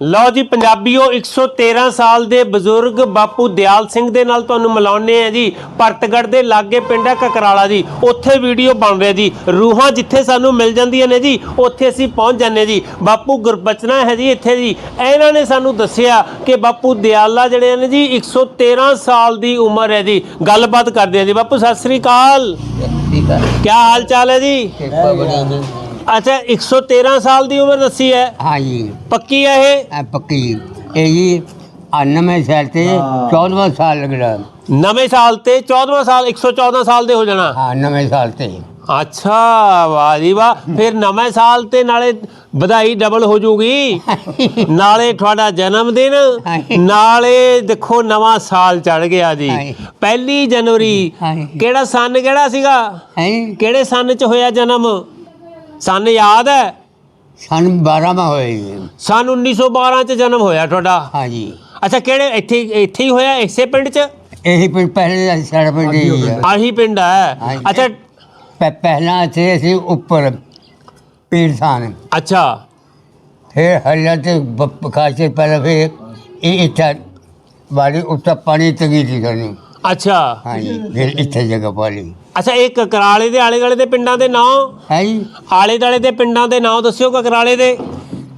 ਲਓ ਜੀ ਪੰਜਾਬੀਓ 113 ਸਾਲ ਦੇ ਬਜ਼ੁਰਗ ਬਾਪੂ ਦਿਆਲ ਸਿੰਘ ਦੇ ਨਾਲ ਤੁਹਾਨੂੰ ਮਿਲਾਉਂਦੇ ਆ ਜੀ। ਭਰਤਗੜ੍ਹ ਦੇ ਲਾਗੇ ਪਿੰਡ ਹੈ ਕਕਰਾਲਾ ਜੀ। ਉੱਥੇ ਵੀਡੀਓ ਬਣ ਰਿਹਾ ਜੀ। ਰੂਹਾਂ ਜਿੱਥੇ ਸਾਨੂੰ ਮਿਲ ਜਾਂਦੀਆਂ ਨੇ ਜੀ ਉੱਥੇ ਅਸੀਂ ਪਹੁੰਚ ਜਾਂਦੇ ਜੀ। ਬਾਪੂ ਗੁਰਬਚਨਾ ਹੈ ਜੀ ਇੱਥੇ ਜੀ। ਇਹਨਾਂ ਨੇ ਸਾਨੂੰ ਦੱਸਿਆ ਕਿ ਬਾਪੂ ਦਿਆਲਾ ਜਿਹੜੇ ਨੇ ਜੀ 113 ਸਾਲ ਦੀ ਉਮਰ ਹੈ ਜੀ। ਗੱਲਬਾਤ ਕਰਦੇ ਆ ਜੀ। ਬਾਪੂ ਸਤਿ ਸ੍ਰੀ ਅਕਾਲ। ਕੀ ਹਾਲ ਚਾਲ ਹੈ ਜੀ। ਅੱਛਾ 113 ਸਾਲ ਦੀ ਉਮਰ ਦੱਸੀ ਹੈ। ਹਾਂ ਜੀ ਪੱਕੀ ਹੈ ਇਹ? ਇਹ ਪੱਕੀ। ਇਹ ਜੀ ਅਨਵੇਂ ਸਾਲ ਤੇ 14ਵਾਂ ਸਾਲ ਲੱਗਣਾ। ਨਵੇਂ ਸਾਲ ਤੇ 14ਵਾਂ ਸਾਲ 114 ਸਾਲ ਦੇ ਹੋ ਜਾਣਾ। ਹਾਂ ਨਵੇਂ ਸਾਲ ਤੇ। ਅੱਛਾ ਵਾਹ ਜੀ ਵਾਹ। ਫਿਰ ਨਵੇਂ ਸਾਲ ਤੇ ਨਾਲੇ ਵਧਾਈ ਡਬਲ ਹੋ ਜੂਗੀ। ਨਾਲੇ ਤੁਹਾਡਾ ਜਨਮ ਦਿਨ। ਨਾਲੇ ਦੇਖੋ ਨਵਾਂ ਸਾਲ ਚੜ ਗਿਆ ਜੀ। ਪਹਿਲੀ ਜਨਵਰੀ। ਕਿਹੜਾ ਸੰਨ ਕਿਹੜਾ ਸੀਗਾ? ਕਿਹੜੇ ਸੰਨ ਚ ਹੋਇਆ ਜਨਮ? ਸੰਨ ਯਾਦ ਹੈ? ਸਨ 12 ਮਾ ਹੋਏ ਜੀ। ਸੰਨ 1912 ਚ ਜਨਮ ਹੋਇਆ ਤੁਹਾਡਾ। ਹਾਂ ਜੀ ਅੱਛਾ ਕਿਹੜੇ ਇੱਥੇ ਇੱਥੇ ਹੀ ਹੋਇਆ ਇਸੇ ਪਿੰਡ ਚ? ਇਹੀ ਪਿੰਡ ਪਹਿਲੇ ਦਾ ਸਾਡਾ ਪਿੰਡ ਹੀ। ਹੈ ਆਹੀ ਪਿੰਡ ਹੈ। ਹਾਂਜੀ। ਅੱਛਾ। ਪਹਿਲਾਂ ਇੱਥੇ ਅਸੀਂ ਉੱਪਰ ਪੀਰ ਸਾਨ ਅੱਛਾ। ਫਿਰ ਹਰਿਆ ਤੇ ਬ- ਖਾਸੇ ਪਹਿਲਾਂ ਫਿਰ ਇਹ ਇੱਥੇ ਵਾਲੀ ਉੱਤੇ ਪਾਣੀ ਤਗੀ ਸੀ ਸਾਨੂੰ ਅੱਛਾ। ਹਾਂ ਜੀ ਫਿਰ ਇੱਥੇ ਜਗ੍ਹਾ ਪਾਲੀ ਅੱਛਾ ਇਹ ਕਕਰਾਲੇ ਦੇ ਆਲੇ ਦੁਆਲੇ ਦੇ ਪਿੰਡਾਂ ਦੇ ਨਾਂ? ਹੈ ਜੀ? ਆਲੇ ਦੁਆਲੇ ਦੇ ਪਿੰਡਾਂ ਦੇ ਨਾਂ ਦੱਸਿਓ ਕਕਰਾਲੇ ਦੇ।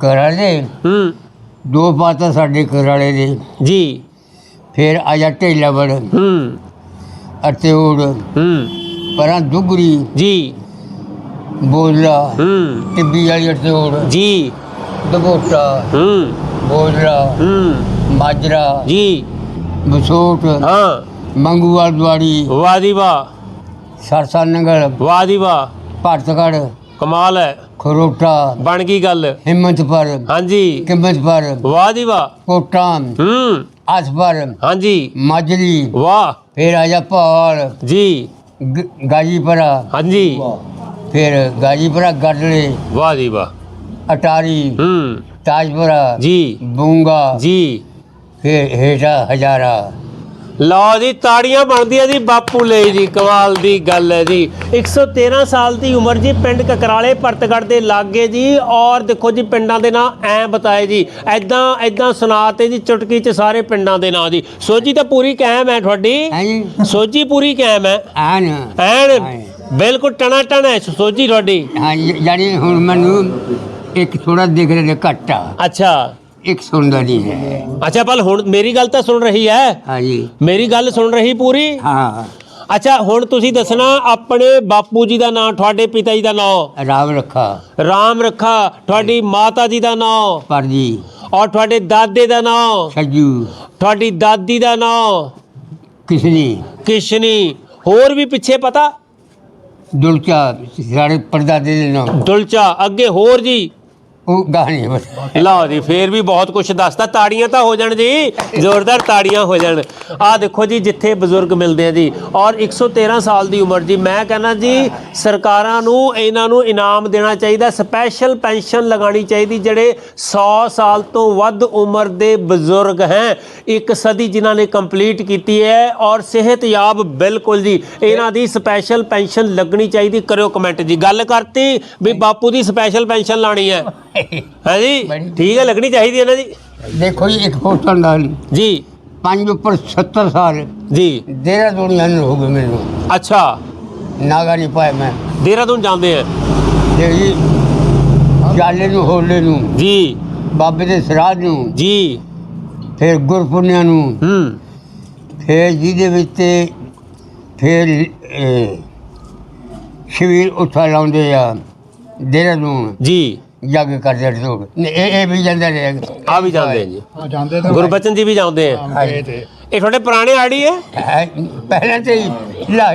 ਕਰਾਲੇ ਹੂੰ। ਦੋ ਪਾਤਾ ਸਾਡੇ ਕਰਾਲੇ ਦੇ। ਜੀ। ਫਿਰ ਆਇਆ ਢੇਲਾਵੜ। ਹੂੰ। ਅਤੇਉੜ ਹੂੰ। ਪਰਾਂ ਦੁਗਰੀ। ਜੀ। ਬੋਲਾ ਹੂੰ। ਟਿੱਬੀ ਵਾਲੀ ਅਤੇਉੜ ਜੀ। ਦਬੋਟਾ। ਹੂੰ। ਬੋਲਾ ਹੂੰ। ਮਾਜਰਾ। ਜੀ। ਬਸੋਟ। ਹਾਂ। ਮੰਗੂਵਾਲ ਦਵਾੜੀ ਵਾਹ ਦੀ ਵਾਹ ਸਰਸਾ ਨੰਗਲ ਵਾਹ ਦੀ ਵਾਹ ਭਰਤਗੜ ਕਮਾਲ ਹੈ। ਖਰੋਟਾ ਬਣ ਗਈ ਗੱਲ। ਹਿੰਮਤਪੁਰ ਹਾਂਜੀ। ਕਿੰਮਤਪੁਰ ਵਾਹ ਦੀ ਵਾਹ ਕੋਟਾਂ ਹੂੰ। ਅਸਪਰ ਹਾਂਜੀ। ਮਾਜਰੀ ਵਾਹ। ਫਿਰ ਆਇਆ ਪਹਾੜ ਜੀ। ਗ- ਗਾਜੀਪੁਰਾ ਹਾਂਜੀ। ਫਿਰ ਗਾਜੀਪੁਰਾ ਗੜਲੇ ਵਾਹ ਦੀ ਵਾਹ ਅਟਾਰੀ ਹੂੰ। ਤਾਜਪੁਰਾ ਜੀ। ਬੂੰਗਾ ਜੀ। ਫਿਰ ਹੇਠਾ ਹਜ਼ਾਰਾ। ਲਓ ਜੀ ਤਾੜੀਆਂ ਬਣਦੀਆਂ ਜੀ ਬਾਪੂ ਲਈ ਜੀ ਕਮਾਲ ਦੀ ਗੱਲ ਹੈ ਜੀ। 113 ਸਾਲ ਦੀ ਉਮਰ ਜੀ ਪਿੰਡ ਕਕਰਾਲੇ ਭਰਤਗੜ ਦੇ ਲਾਗੇ ਜੀ। ਔਰ ਦੇਖੋ ਜੀ ਪਿੰਡਾਂ ਦੇ ਨਾਂ ਐ ਬਤਾਏ ਜੀ। ਐਦਾਂ ਐਦਾਂ ਸੁਣਾਤੇ ਜੀ ਚੁਟਕੀ ਚ ਸਾਰੇ ਪਿੰਡਾਂ ਦੇ ਨਾਂ ਜੀ। ਸੋਝੀ ਤਾਂ ਪੂਰੀ ਕਾਇਮ ਹੈ ਤੁਹਾਡੀ? ਹੈ ਜੀ। ਸੋਝੀ ਪੂਰੀ ਕਾਇਮ ਹੈ? ਆਨ ਐਨ ਹਾਂ। ਬਿਲਕੁਲ ਟਣਾ ਟਣਾ ਹੈ ਸੋਝੀ ਤੁਹਾਡੀ। ਹਾਂ ਯਾਨੀ ਹੁਣ ਮੈਨੂੰ ਇੱਕ ਥੋੜਾ ਦਿਖ ਰਿਹਾ ਘੱਟ ਆ। ਅੱਛਾ। ਇੱਕ ਸੁਣਦਾ ਨਹੀਂ ਹੈ। ਅੱਛਾ ਪਰ ਹੁਣ ਮੇਰੀ ਗੱਲ ਤਾਂ ਸੁਣ ਰਹੀ ਹੈ। ਹਾਂ ਜੀ ਮੇਰੀ ਗੱਲ ਸੁਣ ਰਹੀ ਪੂਰੀ? ਹਾਂ। ਅੱਛਾ ਹੁਣ ਤੁਸੀਂ ਦੱਸਣਾ ਆਪਣੇ ਬਾਪੂ ਜੀ ਦਾ ਨਾਮ ਤੁਹਾਡੇ ਪਿਤਾ ਜੀ ਦਾ ਨਾਮ ਰਾਮ ਰੱਖਾ। ਰਾਮ ਰੱਖਾ ਤੁਹਾਡੀ ਮਾਤਾ ਜੀ ਦਾ ਨਾਮ ਪਰ ਜੀ ਔਰ ਤੁਹਾਡੇ ਦਾਦੇ ਦਾ ਨਾਮ ਸੱਜੂ ਤੁਹਾਡੀ ਦਾਦੀ ਦਾ ਨਾਮ ਕਿਸਨੀ। ਕਿਸ਼ਨੀ। ਹੋਰ ਵੀ ਪਿੱਛੇ ਪਤਾ? ਦੁਲਚਾ ਸਾਡੇ ਪਰਦਾਦੇ ਦੇ ਨਾਮ ਦੁਲਚਾ ਅੱਗੇ ਹੋਰ ਜੀ। ਉਹ ਗਾਣੇ ਬਸ। ਲਓ ਜੀ, ਫੇਰ ਵੀ ਬਹੁਤ ਕੁਝ ਦੱਸਦਾ। ਤਾੜੀਆਂ ਤਾਂ ਹੋ ਜਾਣ ਜੀ, ਜ਼ੋਰਦਾਰ ਤਾੜੀਆਂ ਹੋ ਜਾਣ। ਆ ਦੇਖੋ ਜੀ, ਜਿੱਥੇ ਬਜ਼ੁਰਗ ਮਿਲਦੇ ਆ ਜੀ। ਔਰ 113 ਸਾਲ ਦੀ ਉਮਰ ਜੀ। ਮੈਂ ਕਹਿੰਦਾ ਜੀ, ਸਰਕਾਰਾਂ ਨੂੰ, ਇਹਨਾਂ ਨੂੰ ਇਨਾਮ ਦੇਣਾ ਚਾਹੀਦਾ ਸਪੈਸ਼ਲ ਪੈਨਸ਼ਨ ਲਗਾਉਣੀ ਚਾਹੀਦੀ, ਜਿਹੜੇ 100 ਸਾਲ ਤੋਂ ਵੱਧ ਉਮਰ ਦੇ ਬਜ਼ੁਰਗ ਹੈ। ਇੱਕ ਸਦੀ ਜਿਨ੍ਹਾਂ ਨੇ ਕੰਪਲੀਟ ਕੀਤੀ ਹੈ, ਔਰ ਸਿਹਤਯਾਬ ਬਿਲਕੁਲ ਜੀ। ਇਹਨਾਂ ਦੀ ਸਪੈਸ਼ਲ ਪੈਨਸ਼ਨ ਲੱਗਣੀ ਚਾਹੀਦੀ। ਕਰਿਓ ਕਮੈਂਟ ਜੀ। ਗੱਲ ਕਰਤੀ ਵੀ ਬਾਪੂ ਦੀ ਸਪੈਸ਼ਲ ਪੈਨਸ਼ਨ ਲਾਣੀ ਹੈ। ਹੈ ਜੀ ਠੀਕ ਹੈ ਲੱਗਣੀ ਚਾਹੀਦੀ ਹੈ ਨਾ ਜੀ? ਦੇਖੋ ਜੀ ਇੱਕ ਹੋਟਲ ਨਾਲ ਜੀ। ਪੰਜ ਉੱਪਰ 70 ਸਾਲ। ਜੀ। ਦੇਰਾ ਦੁਨੀਆ ਨੂੰ ਹੋ ਗਏ ਮੈਨੂੰ। ਅੱਛਾ। ਨਾਗਾ ਨਹੀਂ ਪਾਇਆ ਮੈਂ। ਦੇਹਰਾਦੂਨ ਜਾਂਦੇ ਆ? ਜੀ ਜਾਲੇ ਨੂੰ ਹੋਲੇ ਨੂੰ ਜੀ। ਬਾਬੇ ਦੇ ਸਰਾਧ ਨੂੰ ਜੀ। ਫਿਰ ਗੁਰਪੁੰਨਿਆਂ ਨੂੰ ਹੂੰ। ਫਿਰ ਜਿਹਦੇ ਵਿੱਚ ਤੇ ਫਿਰ ਸ਼ਿਵੀਰ ਉੱਥਾ ਲਾਉਂਦੇ ਆ ਦੇਹਰਾਦੂਨ। ਜੀ। ਜੱਗ ਕਰਦੇ ਲੋਕ ਇਹ ਇਹ ਵੀ ਜਾਂਦੇ ਰਹੇ ਆ ਵੀ ਜਾਂਦੇ ਆ ਜੀ। ਹਾਂ ਜਾਂਦੇ ਤਾਂ ਗੁਰਬਚਨ ਜੀ ਵੀ ਜਾਂਦੇ ਆ। ਗਏ ਤੇ। ਇਹ ਤੁਹਾਡੇ ਪੁਰਾਣੇ ਆੜੀ ਹੈ? ਹੈ, ਪਹਿਲਾਂ ਤੇ ਹੀ ਲਾ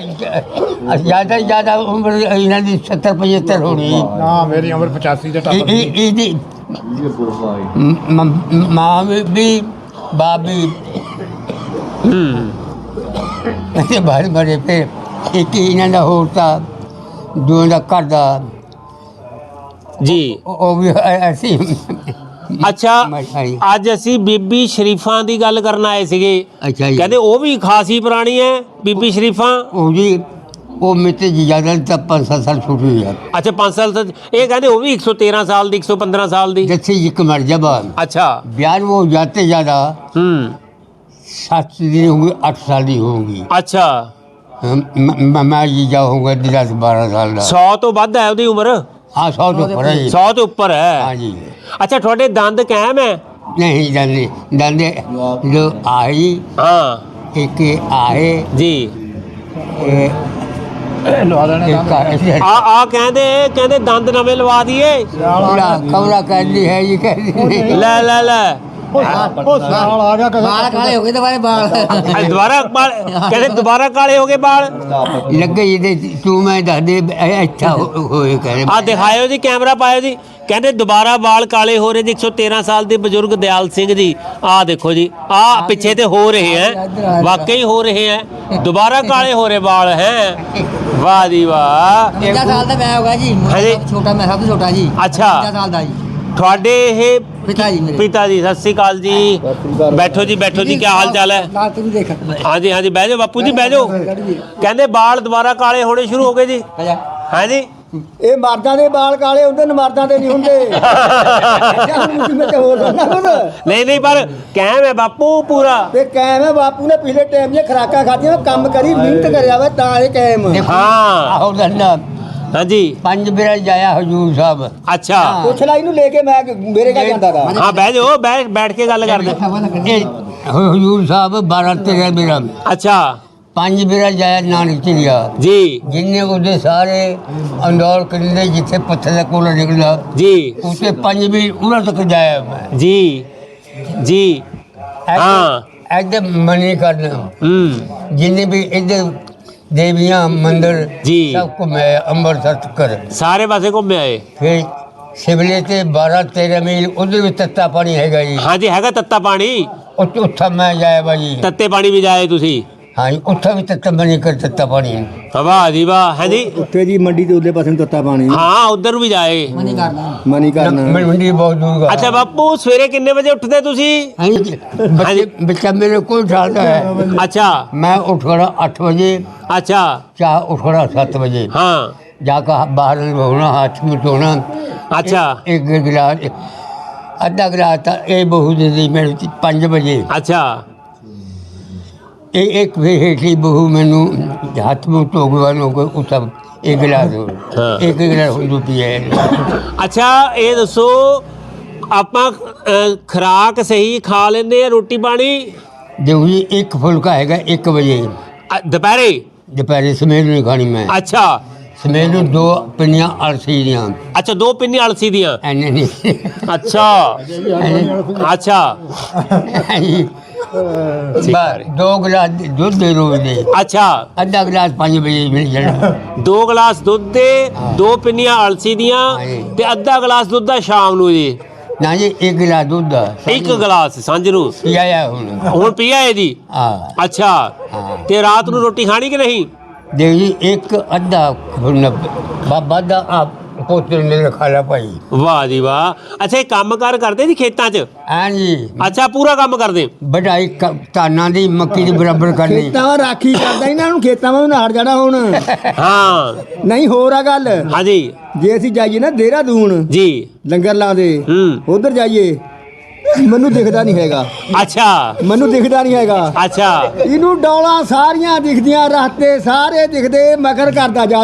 ਜ਼ਿਆਦਾ ਜ਼ਿਆਦਾ ਉਮਰ ਇਹਨਾਂ ਦੀ 70 75 ਹੋਣੀ। ਨਾ ਮੇਰੀ ਉਮਰ 85 ਦੇ ਇਹ ਟੱਪ ਇਹ- ਇਹਦੀ ਮ- ਮ- ਮਾਂ ਵੀ- ਵੀ ਬਾਪ ਵੀ। ਹੂੰ। ਤੇ ਬਾਹਰ ਬੜੇ ਪੇ ਇੱਕ ਇਹਨਾਂ ਦਾ ਹੋਰ ਤਾਂ ਦੋਹਾਂ ਦਾ ਘਰ ਦਾ। ਜੀ ਉਹ ਉਹ ਵੀ ਅਸੀਂ ਅੱਛਾ ਮਸ਼ਾਈ ਅੱਜ ਅਸੀਂ ਬੀਬੀ ਸ਼ਰੀਫਾਂ ਦੀ ਗੱਲ ਕਰਨ ਆਏ ਸੀਗੇ ਅੱਛਾ ਜੀ ਕਹਿੰਦੇ ਉਹ ਵੀ ਖਾਸੀ ਪੁਰਾਣੀ ਹੈ ਬੀਬੀ ਸ਼ਰੀਫਾਂ ਉਹ ਜੀ ਉਹ ਮੇਤੇ ਜ਼ਿਆਦਾ ਤਾਂ 5-7 ਸਾਲ ਛੋਟੀ ਹੋਈ ਆ ਅੱਛਾ 5 ਸਾਲ ਤੱਕ ਇਹ ਕਹਿੰਦੇ ਉਹ ਵੀ 113 ਸਾਲ ਦੀ 115 ਸਾਲ ਦੀ जैसे ये कमर जब ਅੱਛा ब्याज वो जाते ज़्यादा ਹੂੰ सात दिन होंगे आठ साल की होंगी ਅੱਛਾ हम- म- म- मैं ये जाऊँगा दस बारह साल का 100 ਤੋਂ ਵੱਧ ਹੈ ਉਹਦੀ ਉਮਰ ਹਾਂ 100 ਤੋਂ ਉੱਪਰ ਹੈ ਜੀ। 100 ਤੋਂ ਉੱਪਰ ਹੈ? ਹਾਂ ਜੀ। ਅੱਛਾ ਤੁਹਾਡੇ ਦੰਦ ਕਾਇਮ ਹੈ? ਨਹੀਂ ਦੰਦੇ ਦੰਦੇ ਜੋ ਆਈ ਹਾਂ। ਇੱਕ ਆਏ ਜੀ। ਆ ਆ ਕਹਿੰਦੇ ਕਹਿੰਦੇ ਦੰਦ ਨਵੇਂ ਲਵਾ ਦਈਏ। ਕਮਰਾ ਕਹਿੰਦੀ ਹੈ ਜੀ ਕਹਿੰਦੀ ਲੈ ਲੈ ਲੈ। ਉਹ ਸਾਲ ਆ ਗਿਆ ਕਦੋਂ ਬਾਲ ਕਾਲੇ ਹੋ ਗਏ ਦੁਬਾਰੇ ਬਾਲ ਅੱਜ ਦੁਬਾਰਾ ਬਾਲ ਕਹਿੰਦੇ ਦੁਬਾਰਾ ਕਾਲੇ ਹੋ ਗਏ ਬਾਲ ਲੱਗੇ ਜਿਹਦੇ ਤੂੰ ਮੈਂ ਦੱਸਦੇ ਅੱਛਾ ਹੋਏ ਕਰੇ। ਰਹੇ ਹੋ ਰਹੇ ਹੈ ਦੁਬਾਰਾ ਕਾਲੇ ਹੋ ਰਹੇ ਵਾਲ ਹੈ। ਵਾਹ ਜੀ ਵਾਹ। 50 ਸਾਲ ਜੀ। ਛੋਟਾ ਜੀ। ਅੱਛਾ। ਤੁਹਾਡੇ ਇਹ ਪਿਤਾ ਜੀ ਮੇਰੇ। ਪਿਤਾ ਜੀ ਸਤਿ ਸ੍ਰੀ ਅਕਾਲ ਜੀ। ਬੈਠੋ ਜੀ ਬੈਠੋ ਜੀ ਕੀ ਹਾਲ ਚਾਲ ਹੈ? ਨਾਲ ਤੂੰ ਦੇਖ। ਹਾਂਜੀ ਹਾਂਜੀ ਬਹਿ ਜਾਓ ਬਾਪੂ ਜੀ ਬਹਿ ਜਾਓ। ਕਹਿੰਦੇ ਵਾਲ ਦੁਬਾਰਾ ਕਾਲੇ ਹੋਣੇ ਸ਼ੁਰੂ ਹੋ ਗਏ ਜੀ। ਹਾਂਜੀ। ਇਹ ਮਰਦਾਂ ਦੇ ਵਾਲ ਕਾਲੇ ਹੁੰਦੇ ਨੇ ਮਰਦਾਂ ਦੇ ਨਹੀਂ ਹੁੰਦੇ। ਨਾ ਨਹੀਂ ਨਹੀਂ ਪਰ ਕਹਿਮ ਹੈ ਬਾਪੂ ਪੂਰਾ। ਤੇ ਕਾਇਮ ਹੈ ਬਾਪੂ ਨੇ ਪਿਛਲੇ ਟਾਈਮ ਦੀਆਂ ਖਰਾਕਾਂ ਖਾਧੀਆਂ ਕੰਮ ਕਰੀ ਮਿਹਨਤ ਕਰਿਆ ਵਾ ਤਾਂ ਇਹ ਕਾਇਮ ਹਾਂ। ਆਹੋ ਦੰਦਾ ਹਾਂਜੀ। ਪੰਜ ਬਿਰਾ ਜਾਇਆ ਹਜੂਰ ਸਾਹਿਬ। ਅੱਛਾ। ਪੁੱਛ ਲੈ ਇਹਨੂੰ ਲੈ ਕੇ ਮੈਂ ਮੇਰੇ ਘਰ ਜਾਂਦਾ ਤਾ। ਹਾਂ ਬਹਿ ਜਾਓ ਬੈਠ ਬੈਠ ਕੇ ਗੱਲ ਕਰਦੇ। ਇਹ ਹਜੂਰ ਸਾਹਿਬ 12 13 ਬਿਰਾ। ਅੱਛਾ। ਪੰਜ ਬਿਰਾ ਜਾਇਆ ਨਾਨਕ ਚਿੜੀਆ। ਜੀ। ਜਿੰਨੇ ਉਹਦੇ ਸਾਰੇ ਅੰਦੌਰ ਕੰਦੇ ਜਿੱਥੇ ਪੱਥਰ ਦਾ ਕੋਲਾ ਨਿਕਲਦਾ। ਜੀ। ਉਸੇ ਪੰਜ ਵੀ ਉਹਨਾਂ ਤੱਕ ਜਾਇਆ ਮੈਂ। ਜੀ। ਜੀ। ਹਾਂ। ਐਦੇ ਮਨੀ ਕਰਨ। ਹੂੰ। ਜਿੰਨੇ ਵੀ ਇੱਧਰ ਦੇਵੀਆਂ ਮੰਦਰ ਜੀ। ਸਭ ਕੋ ਮੈਂ ਅੰਮ੍ਰਿਤਸਰ ਤੱਕ ਸਾਰੇ ਪਾਸੇ ਘੁੰਮੇ ਆਏ? ਫਿਰ ਸ਼ਿਮਲੇ ਤੇ 12 13 ਮੀਲ ਉਹਦੇ ਵਿੱਚ ਤੱਤਾ ਪਾਣੀ ਹੈਗਾ ਜੀ। ਹਾਂਜੀ ਹੈਗਾ ਤੱਤਾ ਪਾਣੀ। ਉੱਥੇ ਉੱਥੇ ਮੈਂ ਜਾਇਆ ਬਾਜੀ ਤੱਤੇ ਪਾਣੀ ਵੀ ਜਾਏ ਤੁਸੀਂ? ਹਾਂ ਜੀ, ਉੱਥੇ ਵੀ ਤੱਤਾ ਬਣੀ ਕਰ ਤੱਤਾ ਪਾਣੀ ਵਾਹ ਜੀ ਵਾਹ ਹੈ ਜੀ ਉੱਥੇ ਜੀ ਮੰਡੀ ਦੇ ਉਹਦੇ ਪਾਸੇ ਨੂੰ ਤੱਤਾ ਪਾਣੀ ਹਾਂ ਉਧਰ ਵੀ ਜਾਏ ਮਨੀ ਕਰਦਾ ਮਨੀ ਕਰਨਾ ਮੈਂ ਮੰਡੀ ਬਹੁਤ ਦੂਰ ਗਾ ਅੱਛਾ ਬਾਪੂ ਸਵੇਰੇ ਕਿੰਨੇ ਵਜੇ ਉੱਠਦੇ ਤੁਸੀਂ ਹਾਂ ਜੀ, ਬੱਚੇ ਬੱਚਾ ਮੇਰੇ ਕੋਲ ਠਾਲਦਾ ਹੈ ਅੱਛਾ मैं उठ खड़ा आठ बजे ਅੱਛਾ चाह उठ खड़ा सात बजे ਹਾਂ जाकर बाहर होना हाथ में धोना ਅੱਛਾ एक गिलास अद्धा गिलास था ये बहू दे दी मेरे पाँच बजे ਅੱਛਾ ਬਹੂ ਮੈਨੂੰ ਹੱਥ ਮੂੰਹ ਧੋਗਵਾਨੋਂ ਕੋ ਉਤਬ ਇੱਕ ਗਿਲਾਸ ਹੋਰ। ਹਾਂ। ਇੱਕ ਗਿਲਾਸ ਹੁੰਦੂ ਪੀਏ ਅੱਛਾ ਇਹ ਦੱਸੋ ਆਪਾਂ ਅ, ਖੁਰਾਕ ਸਹੀ ਖਾ ਲੈਂਦੇ ਆ ਰੋਟੀ ਪਾਣੀ? ਦੇਖੋ ਜੀ ਇੱਕ ਫੁਲਕਾ ਹੈਗਾ 1 ਵਜੇ। ਅ, ਦੁਪਹਿਰੇ? ਦੁਪਹਿਰੇ ਸਮੇਲ ਨਹੀਂ ਖਾਣੀ ਮੈਂ। ਅੱਛਾ। ਸਮੇਲ ਨੂੰ ਦੋ ਪਿੰਨੀਆਂ ਅਲਸੀ ਦੀਆਂ। ਅੱਛਾ ਦੋ ਪਿੰਨੀ ਅਲਸੀ ਦੀਆਂ? ਐਨੇ ਨਹੀਂ। ਅੱਛਾ। ਅੱਛਾ। ਬਸ ਦੋ ਗਿਲਾਸ ਦੁੱਧ ਦੇ ਰੋਜ਼ ਦੇ। ਅੱਛਾ। ਅੱਧਾ ਗਿਲਾਸ 5 ਵਜੇ ਮਿਲ ਜਾਣਾ। ਦੋ ਗਲਾਸ ਦੁੱਧ ਦੇ ਦੋ ਪਿੰਨੀਆਂ ਅਲਸੀ ਦੀਆਂ ਹਾਂਜੀ। ਤੇ ਅੱਧਾ ਗਲਾਸ ਦੁੱਧ ਦਾ ਸ਼ਾਮ ਨੂੰ ਜੀ। ਨਾ ਜੀ ਇੱਕ ਗਿਲਾਸ ਦੁੱਧ ਦਾ ਇੱਕ ਗਲਾਸ ਸਾਂਝ ਨੂੰ। ਪੀਆ ਹੁਣ। ਹੁਣ ਪੀਆ ਹੈ। ਜੀ ਆ ਅੱਛਾ। ਤੇ ਰਾਤ ਨੂੰ ਰੋਟੀ ਖਾਣੀ ਕਿ ਨਹੀਂ? ਦੇਖ ਜੀ ਇੱਕ ਅੱਧਾ ਬਾਬਾ ਦਾ ਆ ਪੋਤੇ ਨੇ ਖਾਲਾ ਭਾਈ। ਵਾਹ ਜੀ ਵਾਹ। ਅੱਛਾ ਇਹ ਕੰਮ ਕਾਰ ਕਰਦੇ ਜੀ ਖੇਤਾਂ 'ਚ? ਹਾਂ ਜੀ ਅੱਛਾ ਪੂਰਾ ਕੰਮ ਕਰਦੇ? ਵਡਾਈ ਕ- ਧਾਨਾਂ ਦੀ ਮੱਕੀ ਦੀ ਬਰਾਬਰ ਕਰਨੀ। ਖੇਤਾਂ ਰਾਖੀ ਕਰਦਾ ਇਹਨਾਂ ਨੂੰ ਖੇਤਾਂ ਵਾ ਨਾੜ ਜਾਣਾ ਹੁਣ। ਹਾਂ। ਨਹੀਂ ਹੋਰ ਆ ਗੱਲ। ਹਾਂਜੀ। ਜੇ ਅਸੀਂ ਜਾਈਏ ਨਾ ਦੇਹਰਾਦੂਨ ਜੀ। ਲੰਗਰ ਲਾਉਂਦੇ ਹੂੰ। ਉਧਰ ਜਾਈਏ। ਮੈਨੂੰ ਦਿਖਦਾ ਨਹੀਂ ਹੈਗਾ। ਅੱਛਾ। ਮੈਨੂੰ ਦਿਖਦਾ ਨਹੀਂ ਹੈਗਾ। ਅੱਛਾ। ਇਹਨੂੰ ਡੌਲਾਂ ਸਾਰੀਆਂ ਦਿਖਦੀਆਂ ਰਸਤੇ ਸਾਰੇ ਦਿਖਦੇ ਮਗਰ ਕਰਦਾ ਜਾ।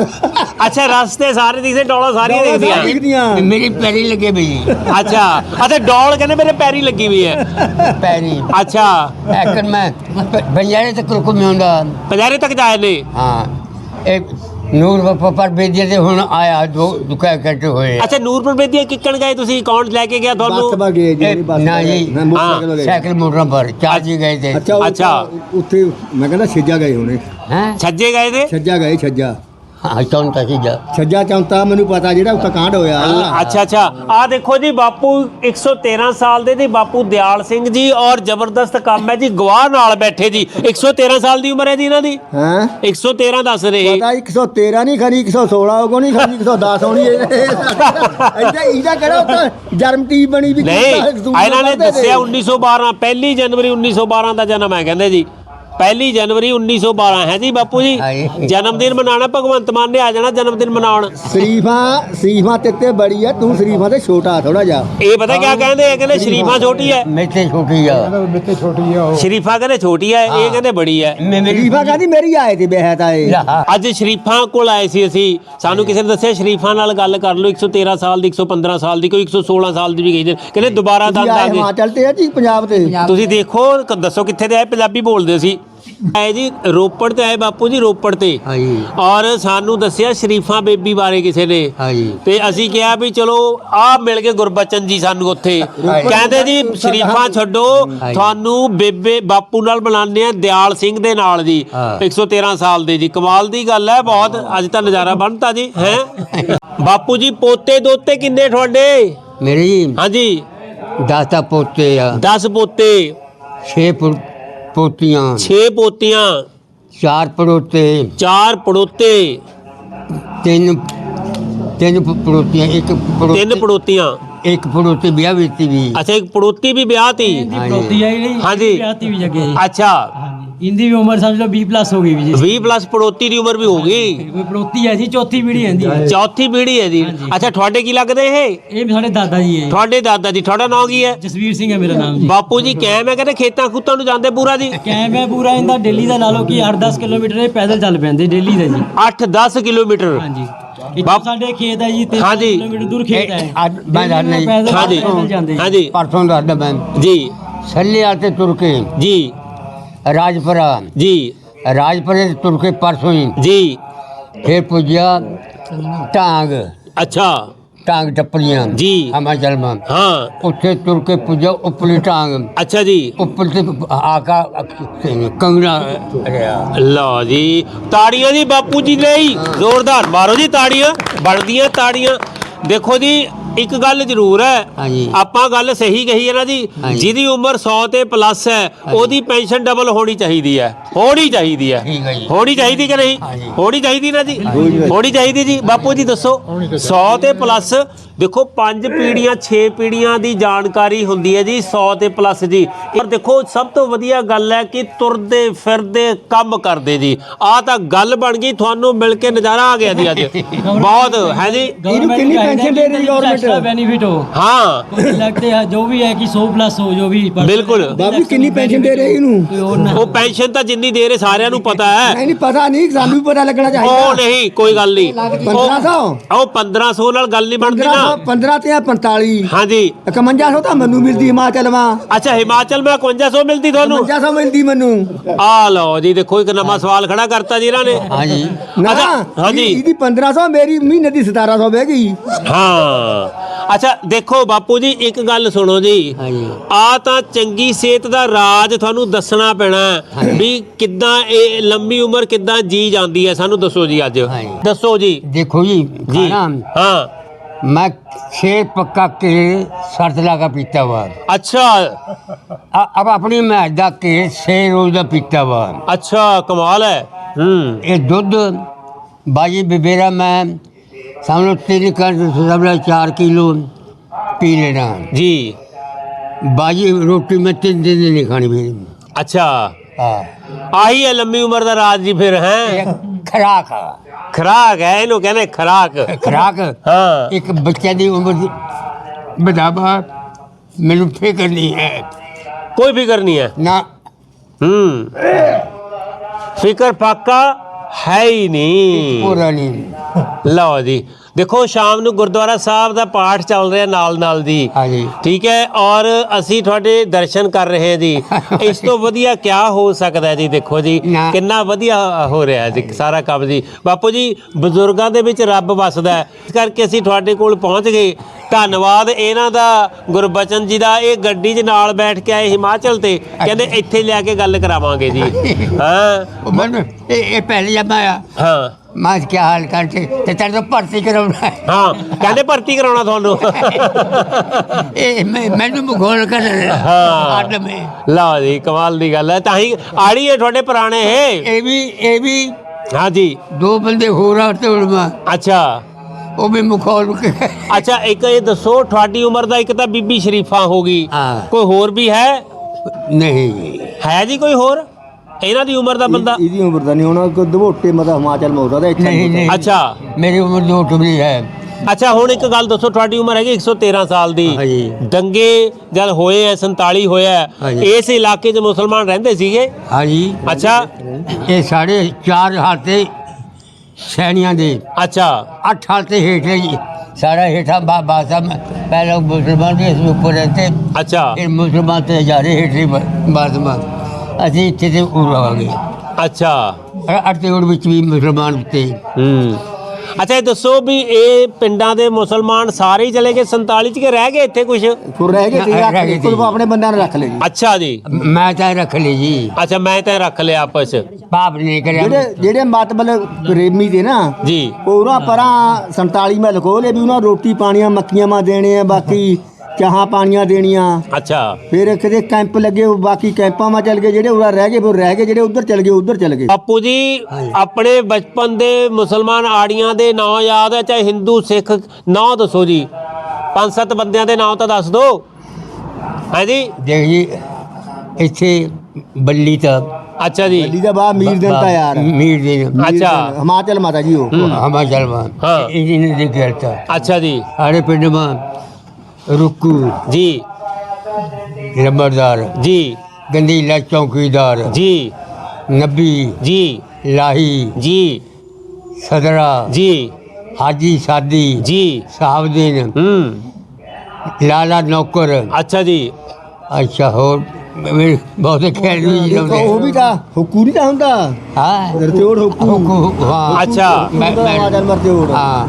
ਅੱਛਾ ਰਸਤੇ ਸਾਰੇ ਦਿਖਦੇ ਡੋਲਾ ਸਾਰੀਆਂ ਦੇਖਦੀਆਂ। ਦਿਖਦੀਆਂ। ਮੇਰੀ ਪੈਰੀ ਲੱਗੇ ਬਈ ਅੱਛਾ। ਅੱਛਾ ਡੋਲ ਕਹਿੰਦੇ ਮੇਰੇ ਪੈਰੀ ਲੱਗੀ ਹੋਈ ਹੈ। ਪੈਰੀ। ਅੱਛਾ। ਐਕਨ ਮੈਂ ਬੰਜਾਰੇ ਤੱਕ ਰੁਕ ਆਉਂਦਾ ਪਜਾਰੇ ਤੱਕ ਜਾਏ ਨੇ। ਹਾਂ। ਇੱਕ ਨੂਰ ਬੱਪਾ ਪਰ ਬੇਜੇ ਤੇ ਹੁਣ ਆਇਆ ਦੋ ਦੁਕਾ ਕੱਟ ਹੋਏ। ਅੱਛਾ ਨੂਰਪੁਰ ਬੇਦੀ ਕਿੱਕਣ ਗਏ ਤੁਸੀਂ? ਕੌਣ ਲੈ ਕੇ ਗਿਆ ਬੱਸ ਤੁਹਾਨੂੰ ਗਏ ਜੀ ਇਹ ਬੱਸ ਨਾ ਜੀ, ਮੋਟਰਸਾਈਕਲ ਵਾਲੇ। ਸਾਈਕਲ ਮੋਟਰਾਂ ਪਰ ਚਾਰ ਜੀ ਗਏ ਤੇ। ਅੱਛਾ ਉਹ ਅੱਛਾ। ਉੱਥੇ ਮੈਂ ਕਹਿੰਦਾ ਛੱਜਾ ਗਏ ਹੋਣੇ ਹੈ? ਛੱਜੇ ਗਏ ਤੇ? ਛੱਜਾ ਗਏ ਛੱਜਾ। ਹਾਂ ਚੌਂਤਾ ਸੀ ਜਾ। ਛੱਜਾ ਚੌਂਤਾ ਮੈਨੂੰ ਪਤਾ ਜਿਹੜਾ ਉੱਥੇ ਕਾਂਡ ਹੋਇਆ। ਅੱਛਾ ਅੱਛਾ ਆ ਦੇਖੋ ਜੀ ਬਾਪੂ 113 ਸਾਲ ਦੇ ਜੀ ਬਾਪੂ ਦਿਆਲ ਸਿੰਘ ਜੀ ਔਰ ਜ਼ਬਰਦਸਤ ਕੰਮ ਹੈ ਜੀ ਗਵਾਹ ਨਾਲ ਬੈਠੇ ਜੀ। 113 ਸਾਲ ਦੀ ਉਮਰ ਹੈ ਜੀ ਇਹਨਾਂ ਦੀ? ਹਾਂ? 113 ਦੱਸ ਰਹੇ। ਪਤਾ 113 ਨਹੀਂ ਖਰੀ 116 ਹੋਗੋ ਨਹੀਂ ਖਰੀ 110 ਹੋਣੀ ਇਹਦਾ ਇਹਦਾ ਕਿਹੜਾ ਉੱਥੇ ਜਨਮ ਟੀ ਬਣੀ ਵੀ ਨਹੀਂ ਇਹਨਾਂ ਨੇ ਦੱਸਿਆ 1912 ਪਹਿਲੀ ਜਨਵਰੀ 1912 ਦਾ ਜਨਮ ਹੈ ਕਹਿੰਦੇ ਜੀ। ਪਹਿਲੀ ਜਨਵਰੀ 1912 ਹੈ ਜੀ ਬਾਪੂ ਜੀ। ਜਨਮ ਦਿਨ ਮਨਾਉਣਾ ਭਗਵੰਤ ਮਾਨ ਨੇ ਆ ਜਾਣਾ ਜਨਮ ਦਿਨ ਮਨਾਉਣ। ਸ਼ਰੀਫਾਂ ਸ਼ਰੀਫਾਂ ਤੇ ਤੇ ਬੜੀ ਆ ਤੂੰ ਸ਼ਰੀਫਾਂ ਤੇ ਛੋਟਾ ਥੋੜਾ ਜਿਹਾ। ਇਹ ਪਤਾ ਕਿਆ ਕਹਿੰਦੇ ਆ? ਕਹਿੰਦੇ ਸ਼ਰੀਫਾ ਛੋਟੀ ਹੈ ਮੇਤੇ ਛੋਟੀ ਆ। ਮਿੱਤੇ ਛੋਟੀ ਆ ਉਹ। ਸ਼ਰੀਫਾ ਕਹਿੰਦੇ ਛੋਟੀ ਹੈ ਇਹ ਕਹਿੰਦੇ ਬੜੀ ਮੇਰੀ ਸ਼ਰੀਫਾਂ ਕਹਿੰਦੀ ਮੇਰੀ ਆਏ ਤੇ ਬਹਿ ਤਾਂ ਇਹ। ਲਾ। ਅੱਜ ਸ਼ਰੀਫਾਂ ਕੋਲ ਆਏ ਸੀ ਅਸੀਂ। ਸਾਨੂੰ ਕਿਸੇ ਨੇ ਦੱਸਿਆ ਸ਼ਰੀਫਾਂ ਨਾਲ ਗੱਲ ਕਰ ਲਓ 113 ਸਾਲ ਦੀ 115 ਸਾਲ ਦੀ ਕੋਈ 116 ਸਾਲ ਦੀ ਵੀ ਗਈ ਕਹਿੰਦੇ ਦੁਬਾਰਾ ਤੁਸੀਂ ਦੰਦ ਆ ਆਏ ਗਏ ਹਿਮਾਚਲ ਤੇ ਆ ਜੀ ਪੰਜਾਬ ਤੇ? ਤੁਸੀਂ ਦੇਖੋ ਕ- ਦੱਸੋ ਕਿੱਥੇ ਦੇ ਆਏ ਪੰਜਾਬੀ ਬੋਲਦੇ ਸੀ। ਆਏ ਜੀ ਰੋਪੜ ਤੇ ਆਏ ਬਾਪੂ ਜੀ ਰੋਪੜ ਤੇ। ਹਾਂਜੀ। ਔਰ ਸਾਨੂੰ ਦੱਸਿਆ ਸ਼ਰੀਫਾਂ ਬੇਬੀ ਬਾਰੇ ਕਿਸੇ ਨੇ। ਹਾਂਜੀ। ਤੇ ਅਸੀਂ ਕਿਹਾ ਵੀ ਚਲੋ ਆ ਮਿਲ ਗਏ ਗੁਰਬਚਨ ਜੀ ਸਾਨੂੰ ਉੱਥੇ। ਕਹਿੰਦੇ ਜੀ ਸ਼ਰੀਫਾਂ ਛੱਡੋ ਤੁਹਾਨੂੰ ਬੇਬੇ ਬਾਪੂ ਨਾਲ ਬਣਾਉਂਦੇ ਆ ਦਿਆਲ ਸਿੰਘ ਦੇ ਨਾਲ ਜੀ। ਹਾਂ। 113 ਸਾਲ ਦੇ ਜੀ। ਕਮਾਲ ਦੀ ਗੱਲ ਹੈ ਬਹੁਤ ਅੱਜ ਤਾਂ ਨਜ਼ਾਰਾ ਬਣਤਾ ਜੀ ਹੈ? ਬਾਪੂ ਜੀ ਪੋਤੇ ਦੋਤੇ ਕਿੰਨੇ ਤੁਹਾਡੇ? ਮੇਰੀ ਹਾਂਜੀ। ਦਾਤਾ ਪੋਤੇ ਆ। 10 ਪੋਤੇ। 6 ਪੋਤੀਆਂ 6 ਪੋਤੀਆਂ। ਚਾਰ ਪੜੋਤੇ। 4 ਪੜੋਤੇ। ਤਿੰਨ ਤਿੰਨ ਪੜੋਤੀਆਂ ਇੱਕ ਤਿੰਨ ਪੜੋਤੇ ਪੜੋਤੀਆਂ। ਇੱਕ ਪੜੋਤੇ ਵਿਆਹ ਵਿੱਚ ਵੀ ਅੱਛਾ ਇੱਕ ਪੜੋਤੀ ਵੀ ਵਿਆਹ ਤੀ। ਪ੍ਰੋਤੀ ਆਈ ਨਹੀਂ ਹਾਂਜੀ। ਵਿਆਹਤੀ ਵੀ ਜਗੇ। ਅੱਛਾ। ਇੰਦੀ ਵੀ ਉਮਰ ਸਮਝ ਲਓ 20 ਪਲੱਸ ਹੋ ਗਈ ਵੀ ਜੀ। 20 ਪਲੱਸ ਪੜੋਤੀ ਦੀ ਉਮਰ ਵੀ ਹੋ ਗਈ। ਕੋਈ ਪ੍ਰੋਤੀ ਹੈ ਜੀ ਚੌਥੀ ਪੀੜ੍ਹੀ ਆਂਦੀ ਹੈ ਚੌਥੀ ਪੀੜ੍ਹੀ ਹੈ ਜੀ। ਹਾਂਜੀ। ਅੱਛਾ ਤੁਹਾਡੇ ਕੀ ਲੱਗਦੇ ਇਹ? ਇਹ ਵੀ ਸਾਡੇ ਦਾਦਾ ਜੀ ਹੈ ਤੁਹਾਡੇ ਦਾਦਾ ਜੀ ਤੁਹਾਡਾ ਨਾਮ ਕੀ ਹੈ? ਜਸਵੀਰ ਸਿੰਘ ਹੈ ਮੇਰਾ ਨਾਮ ਜੀ। ਬਾਪੂ ਜੀ ਕੈਮ ਹੈ ਕਹਿੰਦੇ ਖੇਤਾਂ ਖੂਤਾਂ ਨੂੰ ਜਾਂਦੇ ਪੂਰਾ ਜੀ? ਕੈਂਪ ਹੈ ਪੂਰਾ ਇਹਦਾ ਦਿੱਲੀ ਦਾ ਲਾ ਲਓ ਕਿ 8-10 ਕਿਲੋਮੀਟਰ ਇਹ ਪੈਦਲ ਚੱਲ ਪੈਂਦੇ ਦਿੱਲੀ ਦਾ ਜੀ। 8-10 ਕਿਲੋਮੀਟਰ। ਹਾਂਜੀ। ਬਾਪ- ਸਾਡੇ ਖੇਤ ਹੈ ਜੀ 3 ਹਾਂਜੀ। ਕਿਲੋਮੀਟਰ ਦੂਰ ਖੇਤ ਹੈ। ਅੱਜ ਮੈਂ ਪੈਦਲ ਹਾਂਜੀ। ਜਾਂਦੇ ਜੀ। ਹਾਂਜੀ। ਪਰਸੋਂ ਦਾ ਮੈਂ ਜੀ। ਸੱਲੇ ਆਤੇ ਤੁਰ ਕੇ। ਜੀ। ਰਾਜਪੁਰਾ। ਜੀ। ਰਾਜਪੁਰੇ ਤੋਂ ਤੁਰ ਕੇ ਪਰਸੋਂ ਹੀ ਜੀ। ਫਿਰ ਪੁੱਜਿਆ ਟਾਂਗ। ਅੱਛਾ। ਟਾਂਗ ਟੱਪਰੀਆਂ। ਜੀ। ਹਿਮਾਚਲ ਮਾ ਹਾਂ। ਉੱਥੇ ਤੁਰ ਕੇ ਪੁੱਜਾ ਉੱਪਰਲੀ ਟਾਂਗ। ਅੱਛਾ ਜੀ। ਉੱਪਰ ਤੇ ਆਕਾ ਕੰਗਣਾ ਲਓ ਜੀ। ਤਾੜੀਆਂ ਜੀ ਬਾਪੂ ਜੀ ਲਈ। ਜ਼ੋਰਦਾਰ। ਮਾਰੋ ਜੀ ਤਾੜੀਆਂ। ਬਣਦੀਆਂ ਤਾੜੀਆਂ। ਦੇਖੋ ਜੀ ਇੱਕ ਗੱਲ ਜ਼ਰੂਰ ਹੈ। ਹਾਂਜੀ। ਆਪਾਂ ਗੱਲ ਸਹੀ ਕਹੀ ਹੈ ਨਾ ਜੀ। ਹਾਂਜੀ। ਜਿਹਦੀ ਉਮਰ 100 ਤੇ ਪਲੱਸ ਹੈ ਉਹਦੀ ਪੈਨਸ਼ਨ ਡਬਲ ਹੋਣੀ ਚਾਹੀਦੀ ਹੈ। ਹੋਣੀ ਚਾਹੀਦੀ ਹੈ। ਠੀਕ ਹੈ ਜੀ। ਹੋਣੀ ਚਾਹੀਦੀ ਕਿ ਨਹੀਂ? ਹਾਂਜੀ। ਹੋਣੀ ਚਾਹੀਦੀ ਨਾ ਜੀ। ਹੋਣੀ ਚਾਹੀਦੀ ਜੀ। ਬਾਪੂ ਜੀ ਦੱਸੋ। 100 ਤੇ ਪਲੱਸ ਦੇਖੋ ਪੰਜ ਪੀੜੀਆਂ 6 ਪੀੜੀਆਂ ਦੀ ਜਾਣਕਾਰੀ ਹੁੰਦੀ ਹੈ ਜੀ 100 ਤੇ ਪਲੱਸ ਜੀ। ਪਰ ਦੇਖੋ ਸਭ ਤੋਂ ਵਧੀਆ ਗੱਲ ਹੈ ਕਿ ਤੁਰਦੇ ਫਿਰਦੇ ਕੰਮ ਕਰਦੇ ਜੀ। ਆਹ ਤਾਂ ਗੱਲ ਬਣ ਗਈ ਤੁਹਾਨੂੰ ਮਿਲ ਕੇ ਨਜ਼ਾਰਾ ਆ ਗਿਆ ਜੀ ਅੱਜ। ਬਹੁਤ ਹੈ ਜੀ? ਇਹਨੂੰ ਕਿੰਨੀ pension ਦੇ ਰਹੀ government? ਬੈਨੀਫਿਟ ਹੋ। ਲੱਗਦੇ ਹੈ ਜੋ ਵੀ ਹੈ ਕਿ 100 ਪਲੱਸ ਹੋ ਜੋ ਵੀ ਬਿਲਕੁਲ। ਬਾਬੂ ਕਿੰਨੀ ਪੈਨਸ਼ਨ ਦੇ ਰਹੇ ਇਹਨੂੰ? ਉਹ ਪੈਨਸ਼ਨ ਤਾਂ ਜਿੰਨੀ ਦੇ ਰਹੇ ਸਾਰਿਆਂ ਨੂੰ ਪਤਾ ਹੈ। ਨਹੀਂ ਨਹੀਂ ਪਤਾ ਨਹੀਂ ਸਾਨੂੰ ਵੀ ਪਤਾ ਲੱਗਣਾ ਉਹ ਚਾਹੀਦਾ ਨਹੀਂ ਕੋਈ ਗੱਲ ਨਹੀਂ। 1500 ਉਹ 1500 ਨਾਲ ਗੱਲ ਨਹੀਂ ਬਣਦੀ 1500 ਨਾ 15 ਤੇ 45 ਹਾਂਜੀ। 5100 ਤਾਂ ਮੈਨੂੰ ਮਿਲਦੀ ਹਿਮਾਚਲ ਵਾਂ। ਅੱਛਾ ਹਿਮਾਚਲ ਮੈਂ 5100 ਮਿਲਦੀ ਤੁਹਾਨੂੰ? 5100 ਮਿਲਦੀ ਮੈਨੂੰ। ਆ ਲਓ ਜੀ ਦੇਖੋ ਇੱਕ ਨਵਾਂ ਬਾਪੂ ਜੀ ਇੱਕ ਗੱਲ ਸੁਣੋ ਜੀ। ਆ ਚੰਗੀ ਸਿਹਤ ਦਾ ਰਾਜ ਤੁਹਾਨੂੰ ਦੱਸਣਾ ਪੈਣਾ ਵੀ ਕਿੱਦਾਂ ਲੰਮੀ ਉਮਰ ਕਿੱਦਾਂ ਜੀ ਜਾਂਦੀ ਹੈ ਸਾਨੂੰ ਦੱਸੋ ਜੀ ਅੱਜ। ਦੱਸੋ ਜੀ। ਦੇਖੋ ਜੀ ਜੀ। ਹਾਂ। मैं शेर पक्का के सरतला का पीता हुआ ਅੱਛਾ अ- अब अपनी मैदा के छह रोज का पीता हुआ ਅੱਛਾ ਕਮਾਲ ਹੈ ਹੂੰ ये दूध बाजी बेबेरा मैं समझ लो तीन कर समझ लो चार किलो पी लेना ਜੀ बाजी रोटी में तीन दिन नहीं खानी फिर ਅੱਛਾ हाँ ਆਹੀ ਹੈ ਲੰਮੀ ਉਮਰ ਦਾ ਰਾਜ ਜੀ ਫਿਰ ਹੈ ਖਰਾਕ। ਆ। ਖਰਾਕ ਹੈ ਇਹਨੂੰ ਕਹਿੰਦੇ ਖਰਾਕ। ਖਰਾਕ? ਹਾਂ। ਇੱਕ ਬੱਚੇ ਦੀ ਉਮਰ ਦੀ ਬਦਾਵਾ ਮੈਨੂੰ ਫਿਕਰ ਨਹੀਂ ਹੈ। ਕੋਈ ਫਿਕਰ ਨਹੀਂ ਹੈ? ਨਾ। ਹੂੰ। ਫਿਕਰ ਪਾਕਾ ਹੈ ਹੀ ਨਹੀਂ। ਪੂਰਾ ਨਹੀਂ। ਲਓ ਜੀ। ਦੇਖੋ ਸ਼ਾਮ ਨੂੰ ਗੁਰਦੁਆਰਾ ਸਾਹਿਬ ਦਾ ਪਾਠ ਚੱਲ ਰਿਹਾ ਨਾਲ ਨਾਲ ਦੀ ਹਾਂਜੀ। ਠੀਕ ਹੈ ਔਰ ਅਸੀਂ ਤੁਹਾਡੇ ਦਰਸ਼ਨ ਕਰ ਰਹੇ ਜੀ। ਇਸ ਤੋਂ ਵਧੀਆ ਕਿਆ ਹੋ ਸਕਦਾ ਜੀ ਦੇਖੋ ਜੀ। ਕਿੰਨਾ ਵਧੀਆ ਹੋ ਰਿਹਾ ਜੀ ਸਾਰਾ ਕੰਮ ਜੀ। ਬਾਪੂ ਜੀ ਬਜ਼ੁਰਗਾਂ ਦੇ ਵਿੱਚ ਰੱਬ ਵੱਸਦਾ ਹੈ। ਇਸ ਕਰਕੇ ਅਸੀਂ ਤੁਹਾਡੇ ਕੋਲ ਪਹੁੰਚ ਗਏ। ਧੰਨਵਾਦ ਇਹਨਾਂ ਦਾ ਗੁਰਬਚਨ ਜੀ ਦਾ। ਇਹ ਗੱਡੀ 'ਚ ਨਾਲ ਬੈਠ ਕੇ ਆਏ ਹਿਮਾਚਲ ਤੇ। ਕਹਿੰਦੇ ਇੱਥੇ ਲੈ ਕੇ ਗੱਲ ਕਰਾਵਾਂਗੇ ਜੀ। ਹਾਂ। ਇਹ ਪਹਿਲੇ ਜਮਾ ਆ। ਹਾਂ। ਮਾਸ ਕੀ ਹਾਲ ਕਰਕੇ ਤੇ ਤੇਰੇ ਤੋਂ ਭਰਤੀ ਕਰਾਉਣਾ ਹਾਂ। ਕਹਿੰਦੇ ਭਰਤੀ ਕਰਾਉਣਾ ਤੁਹਾਨੂੰ। ਇਹ ਮੈਨੂੰ ਭੂਗੋਲ ਕਰ ਹਾਂ। ਅੱਡ ਜੀ ਕਮਾਲ ਦੀ ਗੱਲ ਹੈ। ਤਾਂ ਹੀ ਆੜੀ ਹੈ ਤੁਹਾਡੇ ਪੁਰਾਣੇ ਇਹ? ਇਹ ਵੀ ਇਹ ਵੀ ਹਾਂਜੀ ਦੋ ਬੰਦੇ ਹੋਰ ਆ ਤੇ ਉਲਮਾ ਅੱਛਾ। ਉਹ ਵੀ ਮੁਖੌਲ ਅੱਛਾ ਇੱਕ ਇਹ ਦੱਸੋ ਤੁਹਾਡੀ ਉਮਰ ਦਾ ਇੱਕ ਤਾਂ ਬੀਬੀ ਸ਼ਰੀਫਾ ਹੋ ਗਈ। ਕੋਈ ਹੋਰ ਵੀ ਹੈ? ਨਹੀਂ। ਹੈ ਜੀ ਕੋਈ ਹੋਰ? ਇਹਨਾਂ ਦੀ ਉਮਰ ਦਾ ਬੰਦਾ ਇਹ- ਇਹਦੀ ਉਮਰ ਦਾ ਨਹੀਂ ਹੋਣਾ ਕੋਈ ਦਵੋਟੇ ਮਤਲਬ ਹਿਮਾਚਲ ਮਾ ਹੁੰਦਾ ਇੱਥੇ ਨਹੀਂ ਨਹੀਂ ਅੱਛਾ ਮੇਰੀ ਉਮਰ ਦੋ ਟੁਕੜੀ ਹੈ ਅੱਛਾ ਹੁਣ ਇੱਕ ਗੱਲ ਦੱਸੋ ਤੁਹਾਡੀ ਉਮਰ ਹੈਗੀ 113 ਸਾਲ ਦੀ ਹਾਂਜੀ। ਦੰਗੇ ਜਦ ਹੋਏ ਐ 47 ਹੋਇਆ ਹੈ, ਹਾਂਜੀ। ਇਸ ਇਲਾਕੇ 'ਚ ਮੁਸਲਮਾਨ ਰਹਿੰਦੇ ਸੀਗੇ ਹਾਂਜੀ ਅੱਛਾ ਇਹ ਸਾਡੇ ਚਾਰ ਹਾਤੇ ਸੈਣੀਆਂ ਦੇ ਅੱਛਾ ਅੱਠ ਹਾਤੇ ਹੇਠ ਹੈ ਜੀ सारा हेठा बा बासा में पहले मुसलमान भी इसमें ऊपर रहते ਅੱਛਾ फिर मुसलमान तो जा रहे हेठे बाद में ਅਸੀਂ ਇੱਥੇ ਤੇ ਉਰ ਆ ਗਏ ਅੱਛਾ ਅਰਤੇੜ ਵਿੱਚ ਵੀ ਮੁਸਲਮਾਨ ਤੇ ਹੂੰ। ਅੱਛਾ ਇਹ ਦੱਸੋ ਵੀ ਇਹ ਪਿੰਡਾਂ ਦੇ ਮੁਸਲਮਾਨ ਸਾਰੇ ਹੀ ਚਲੇ ਗਏ 47 ਚ ਕਿ ਰਹਿ ਗਏ ਇੱਥੇ ਕੁਝ ਫਿਰ ਰਹਿ ਗਏ ਸੀ ਰਹਿ ਗਏ ਲਏ ਸੀ। ਆਪਣੇ ਬੰਦਿਆਂ ਨੇ ਰੱਖ ਲਏ ਜੀ। ਅੱਛਾ ਜੀ। ਮੈਂ ਤਾਂ ਰੱਖ ਲਈ ਜੀ। ਅੱਛਾ ਮੈਂ ਤਾਂ ਰੱਖ ਲਿਆ ਆਪਸ 'ਚ। ਪਾਪ ਨਹੀਂ ਕਰਿਆ ਜਿਹੜੇ ਜਿਹੜੇ ਮਤਲਬ ਪ੍ਰੇਮੀ ਤੇ ਨਾ ਜੀ। ਉਹਨਾਂ ਪਰਾਂ 47 ਮੈਂ ਲਿਖੋ ਲੈ ਵੀ ਉਹਨਾਂ ਰੋਟੀ ਪਾਣੀਆਂ ਮੱਕੀਆਂ ਮਾ ਦੇਣੇ ਆ ਬਾਕੀ ਚਾਹਾਂ ਪਾਣੀਆਂ ਦੇਣੀਆਂ। ਅੱਛਾ। ਫਿਰ ਕਿਤੇ ਕੈਂਪ ਲੱਗੇ ਉਹ ਬਾਕੀ ਕੈਂਪਾਂ ਮਾ ਚੱਲ ਗਏ ਜਿਹੜੇ ਉਰਾ ਰਹਿ ਗਏ ਫਿਰ ਰਹਿ ਗਏ ਜਿਹੜੇ ਉਧਰ ਚੱਲ ਗਏ ਉਧਰ ਚੱਲ ਗਏ। ਬਾਪੂ ਜੀ ਆਪਣੇ ਬਚਪਨ ਦੇ ਮੁਸਲਮਾਨ ਆੜੀਆਂ ਦੇ ਨਾਂ ਯਾਦ ਹੈ ਚਾਹੇ ਹਿੰਦੂ ਸਿੱਖ ਨਾਂ ਦੱਸੋ ਜੀ। ਪੰਜ ਸੱਤ ਬੰਦਿਆਂ ਦੇ ਨਾਂ ਤਾਂ ਦੱਸ ਦਿਓ ਹੈ ਜੀ? ਦੇਖ ਜੀ ਇੱਥੇ ਬੱਲੀ ਤਾਂ ਅੱਛਾ ਜੀ। ਦਿੱਲੀ ਦਾ ਬਾ ਮੀਰ ਦਿਨ ਤਾਂ ਯਾਰ ਮੀਰ ਦੇ ਅੱਛਾ। ਹਿਮਾਚਲ ਮਾਤਾ ਜੀ ਉਹ। ਹਮਾ ਜਲਵਾ ਹਾਂ। ਇਹਨੇ ਦੇ ਕਰਤਾ ਅੱਛਾ ਜੀ। ਸਾਡੇ ਪਿੰਡ ਮਾ ਰੁਕੂ। ਜੀ। ਲੰਬਰਦਾਰ ਜੀ। ਗੰਦੀਲਾ ਚੌਕੀਦਾਰ। ਜੀ। ਨਬੀ। ਜੀ। ਲਾਹੀ। ਜੀ। ਸਦਰਾ। ਜੀ। ਹਾਜੀ ਸਾਦੀ। ਜੀ। ਸਾਹਬਦੀਨ ਹੂੰ। ਲਾਲਾ ਨੌਕਰ। ਅੱਛਾ ਜੀ। ਅੱਛਾ ਹੋਰ ਮੇਰੇ ਬਹੁਤ ਖੇਡ ਵੀ ਲਾਉਂਦੇ। ਉਹ ਵੀ ਤਾਂ ਹੁਕੂ ਨਹੀਂ ਤਾਂ ਹੁੰਦਾ। ਹਾਂ। ਰਤਿਓੜ ਹੁਕੂ। ਹੁਕੂ ਹਾਂ। ਅੱਛਾ। ਮੈਂ- ਮੈਂ- ਮਰਤਿਓੜ ਹਾਂ।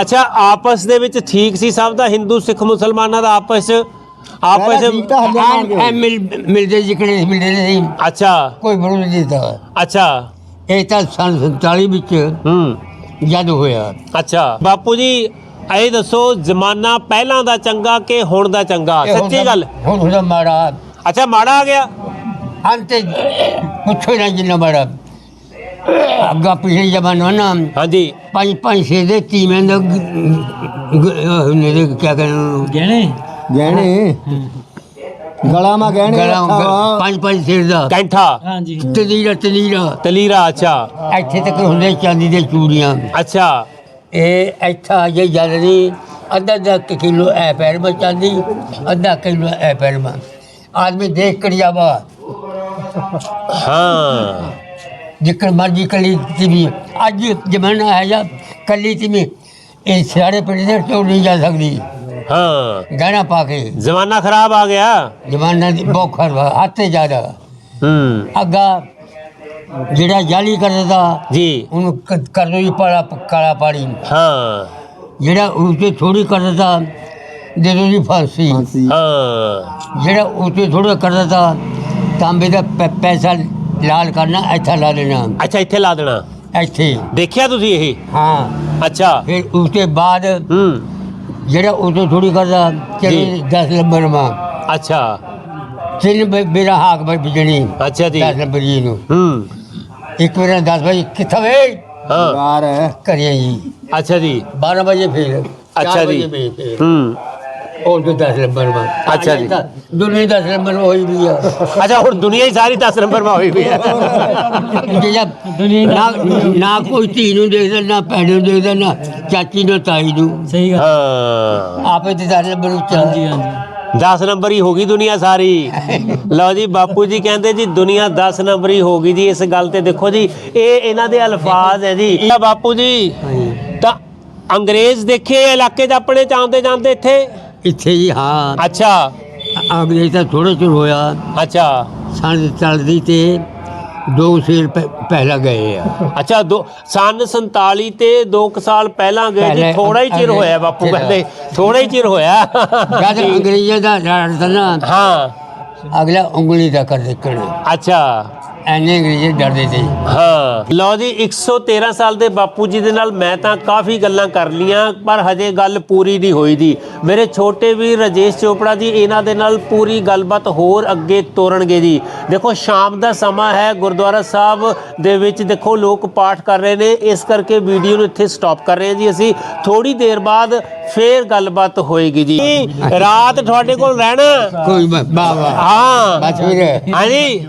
ਅੱਛਾ ਆਪਸ ਦੇ ਵਿੱਚ ਠੀਕ ਸੀ ਸਭ ਦਾ? ਹਿੰਦੂ ਸਿੱਖ ਮੁਸਲਮਾਨਾਂ ਦਾ ਆਪਸ ਆਪਸ ਪਹਿਲਾਂ ਠੀਕ ਤਾਂ ਹੱਲੇ ਮਾਰ ਐ ਗਏ ਮਿਲ ਮਿਲਦੇ ਜਿਕੜੇ ਮਿਲਦੇ ਨਹੀਂ ਅੱਛਾ। ਕੋਈ ਬਰੋ ਨਹੀਂ ਦਿੱਤਾ। ਅੱਛਾ। ਇਹ ਤਾਂ ਸੰਨ 47 ਵਿੱਚ ਹੂੰ। ਜਦ ਹੋਇਆ। ਅੱਛਾ। ਬਾਪੂ ਜੀ ਇਹ ਦੱਸੋ ਜ਼ਮਾਨਾ ਪਹਿਲਾਂ ਦਾ ਚੰਗਾ ਕਿ ਹੁਣ ਦਾ ਚੰਗਾ? ਇਹ ਹੁਣ ਸੱਚੀ ਗੱਲ? ਹੁਣ ਉਹਦਾ ਮਾੜਾ ਅੱਛਾ ਮਾੜਾ ਆ ਗਿਆ? ਅੰਤ ਪੁੱਛੋ ਨਾ ਜਿੰਨਾ ਮਾੜਾ। ਅੱਗਾ ਪਿਛਲੇ ਜ਼ਮਾਨਾ ਨਾ ਹਾਂਜੀ। ਪੰਜ ਪੰਜ ਛੇ ਦੇ ਤੀਵੇਂ ਦਾ ਨੇ ਦੇ ਕਿਆ ਕਹਿੰਦੇ ਗਹਿਣੇ? ਗਹਿਣੇ। ਗਲਾ ਮਾ ਗਹਿਣੇ ਗਲਾ। ਪੰਜ ਪੰਜ ਛੇ ਦਾ। ਕੈਂਠਾ। ਹਾਂਜੀ। ਤਲੀਰਾ ਤਲੀਰਾ। ਤਲੀਰਾ ਅੱਛਾ। ਇੱਥੇ ਤੱਕ ਹੁੰਦੇ ਚਾਂਦੀ ਦੇ ਚੂੜੀਆਂ। ਅੱਛਾ। ਇਹ ਇੱਥਾ ਜੇ ਨਹੀਂ ਅੱਧਾ ਅੱਧਾ ਕਿਲੋ ਐ ਪੈਰ ਮਾ ਚਾਂਦੀ ਅੱਧਾ ਕਿਲੋ ਐ ਪੈਰ ਮਾ। ਆਦਮੀ ਦੇਖ ਕਰ ਜਾਵਾ। ਹਾਂ। ਜਿੱਕਰ ਮਰਜ਼ੀ ਕਲੀ ਤਿਮੀ ਅੱਜ ਜ਼ਮਾਨਾ ਹੈ ਜਾਂ ਕਲੀ ਤਿਮੀ ਇਹ ਸਾਰੇ ਪਿੰਡ ਦੇ ਤੋਂ ਨਹੀਂ ਜਾ ਸਕਦੀ। ਹਾਂ। ਗਹਿਣਾ ਪਾ ਕੇ। ਜ਼ਮਾਨਾ ਖਰਾਬ ਆ ਗਿਆ। ਜ਼ਮਾਨਾ ਦੀ ਬੋਖਰ ਹੱਥੇ ਜ਼ਿਆਦਾ। ਹੂੰ। ਅੱਗਾ ਜਿਹੜਾ ਜਾਲੀ ਕਰਦਾ ਜੀ। ਉਹਨੂੰ ਕਰ ਜੀ ਪਾਲਾ ਕਾਲਾ ਪਾਣੀ। ਹਾਂ। ਜਿਹੜਾ ਉਤੇ ਥੋੜੀ ਕਰਦਾ ਦੇ ਦੋ ਜੀ ਫਾਂਸੀ। ਹਾਂ। ਜਿਹੜਾ ਉਤੇ ਥੋੜਾ ਕਰਦਾ ਤਾਂਬੇ ਦਾ ਪੈਸਾ ਲਾਲ ਕਰਨਾ ਇੱਥੇ ਲਾ ਦੇਣਾ। ਅੱਛਾ ਇੱਥੇ ਲਾ ਦੇਣਾ। ਇੱਥੇ। ਦੇਖਿਆ ਤੁਸੀਂ ਇਹ? ਹਾਂ। ਅੱਛਾ। ਫਿਰ ਉਸਤੇ ਬਾਅਦ ਹੂੰ। ਜਿਹੜਾ ਉਤੇ ਥੋੜੀ ਕਰਦਾ। ਚਲੋ 10 ਨੰਬਰ ਮਾ। ਅੱਛਾ। ਤਿੰਨ ਬ- ਮੇਰਾ ਹਾਕ ਬਈ ਬਿਜਣੀ ਅੱਛਾ ਜੀ। 10 ਨੰਬਰ ਜੀ ਨੂੰ। ਹੂੰ। ਇੱਕ ਮੇਰਾ 10 ਵਜੇ ਕਿੱਥੇ ਵੇ? ਹਾਂ। ਕਰਿਆ ਜੀ। ਅੱਛਾ ਜੀ। 12 ਵਜੇ ਫਿਰ। ਅੱਛਾ ਚਾਰ ਜੀ। ਵਜੇ ਫਿਰ। ਹੂੰ। ਉਹ ਜੋ 10 ਨੰਬਰ ਮਾ ਅੱਛਾ ਜੀ। ਦੁਨੀਆ 10 ਨੰਬਰ ਮਾ ਹੋਈ ਵੀ ਆ। ਅੱਛਾ ਹੁਣ ਦੁਨੀਆ ਹੀ ਸਾਰੀ 10 ਨੰਬਰ ਮਾ ਹੋਈ ਵੀ ਹੈ ਜਿਹੜਾ ਦੁਨੀਆ ਨਾ ਨਾ ਕੋਈ ਧੀ ਨੂੰ ਦੇਖਦਾ ਨਾ ਭੈਣ ਨੂੰ ਦੇਖਦਾ ਨਾ ਚਾਚੀ ਨੂੰ ਤਾਈ ਨੂੰ। ਸਹੀ ਗੱਲ। ਹਾਂ। ਆਪੇ ਤੇ 10 ਨੰਬਰ ਉੱਚਾ। ਹਾਂਜੀ ਹਾਂਜੀ। 10 ਨੰਬਰ ਹੀ ਹੋ ਗਈ ਦੁਨੀਆ ਸਾਰੀ। ਲਓ ਜੀ ਬਾਪੂ ਜੀ ਕਹਿੰਦੇ ਜੀ ਦੁਨੀਆ 10 ਨੰਬਰ ਹੀ ਹੋ ਗਈ ਜੀ ਇਸ ਗੱਲ ਤੇ ਦੇਖੋ ਜੀ ਇਹ ਇਹਨਾਂ ਦੇ ਅਲਫਾਜ਼ ਹੈ ਜੀ। ਇਹ ਬਾਪੂ ਜੀ। ਤਾਂ ਅੰਗਰੇਜ਼ ਦੇਖੇ ਇਲਾਕੇ 'ਚ ਆਪਣੇ ਚਾਹੁੰਦੇ ਜਾਂਦੇ ਇੱਥੇ। ਇੱਥੇ ਜੀ ਹਾਂ। ਅੱਛਾ। ਅੰਗਰੇਜ਼ ਤਾਂ ਥੋੜਾ ਚਿਰ ਹੋਇਆ। ਅੱਛਾ। ਸੰਨ ਚੱਲਦੀ ਤੇ ਦੋ ਸ਼ੇਰ ਪਹਿ- ਪਹਿਲਾਂ ਗਏ ਆ। ਅੱਛਾ ਦੋ ਸਨ 47 ਤੇ 2 ਸਾਲ ਪਹਿਲਾਂ ਗਏ ਜੀ ਪਹਿਲੇ ਥੋੜਾ ਹੀ ਚਿਰ ਹੋਇਆ ਬਾਪੂ ਚਿਰ ਕਹਿੰਦੇ ਥੋੜਾ ਹੀ ਚਿਰ ਹੋਇਆ। ਜਦ ਅੰਗਰੇਜ਼ਾਂ ਦਾ ਰਾਜ ਨਾ ਹਾਂ। ਅਗਲਾ ਉਂਗਲੀ ਦਾ ਕਰ ਦੇਖਣਾ। ਅੱਛਾ। ਐਨੇ ਅੰਗਰੇਜ਼ ਡਰਦੇ ਸੀ। ਹਾਂ। ਲਓ ਜੀ 113 ਸਾਲ ਦੇ ਬਾਪੂ ਜੀ ਦੇ ਨਾਲ ਮੈਂ ਤਾਂ ਕਾਫੀ ਗੱਲਾਂ ਕਰ ਲੀਆਂ ਪਰ ਹਜੇ ਗੱਲ ਪੂਰੀ ਨਹੀਂ ਹੋਈ ਜੀ ਮੇਰੇ ਛੋਟੇ ਵੀਰ ਰਜੇਸ਼ ਚੋਪੜਾ ਜੀ ਇਹਨਾਂ ਦੇ ਨਾਲ ਪੂਰੀ ਗੱਲਬਾਤ ਹੋਰ ਅੱਗੇ ਤੋਰਨਗੇ ਜੀ। ਦੇਖੋ ਸ਼ਾਮ ਦਾ ਸਮਾਂ ਹੈ ਗੁਰਦੁਆਰਾ ਸਾਹਿਬ ਦੇ ਵਿੱਚ ਦੇਖੋ ਲੋਕ ਪਾਠ ਕਰ ਰਹੇ ਨੇ। ਇਸ ਕਰਕੇ ਵੀਡੀਓ ਨੂੰ ਇੱਥੇ ਸਟਾਪ ਕਰ ਰਹੇ ਹਾਂ ਜੀ ਅਸੀਂ। ਥੋੜੀ ਦੇਰ ਬਾਅਦ ਫੇਰ ਗੱਲਬਾਤ ਹੋਏਗੀ ਜੀ। ਰਾਤ ਤੁਹਾਡੇ ਕੋਲ ਰਹਿਣਾ? ਕੋਈ ਬਾਬਾ ਹਾਂ। ਬਸ ਫਿਰ ਹਾਂਜੀ।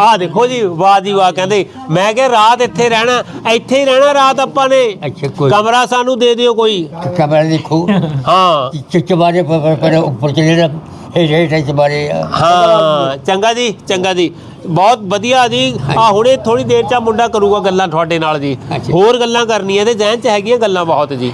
ਆ ਦੇਖੋ ਜੀ। ਜੀ ਵਾਹ ਜੀ ਵਾਹ ਕਹਿੰਦੇ। ਮੈਂ ਕਿਹਾ ਰਾਤ ਇੱਥੇ ਰਹਿਣਾ ਇੱਥੇ ਹੀ ਰਹਿਣਾ ਰਾਤ ਆਪਾਂ ਨੇ। ਅੱਛਾ ਕੋਈ ਕਮਰਾ ਸਾਨੂੰ ਦੇ ਦਿਓ ਕੋਈ। ਕਮਰਾ ਦੇਖੋ। ਹਾਂ। ਚਿੱਚਬਾਰੇ ਪਰ ਪਰ ਉੱਪਰ ਚਲੇ ਨਾ ਇਹ ਰੇਟ ਚਬਾਰੇ ਹਾਂ ਚੰਗਾ ਜੀ ਚੰਗਾ ਜੀ। ਬਹੁਤ ਵਧੀਆ ਜੀ। ਆ ਹੁਣੇ ਥੋੜੀ ਦੇਰ ਚ ਮੁੰਡਾ ਕਰੂਗਾ ਗੱਲਾਂ ਤੁਹਾਡੇ ਨਾਲ ਜੀ। ਹੋਰ ਗੱਲਾਂ ਕਰਨੀਆਂ ਤੇ ਜਹਿਨ ਚ ਹੈਗੀਆਂ ਗੱਲਾਂ ਬਹੁਤ ਜੀ।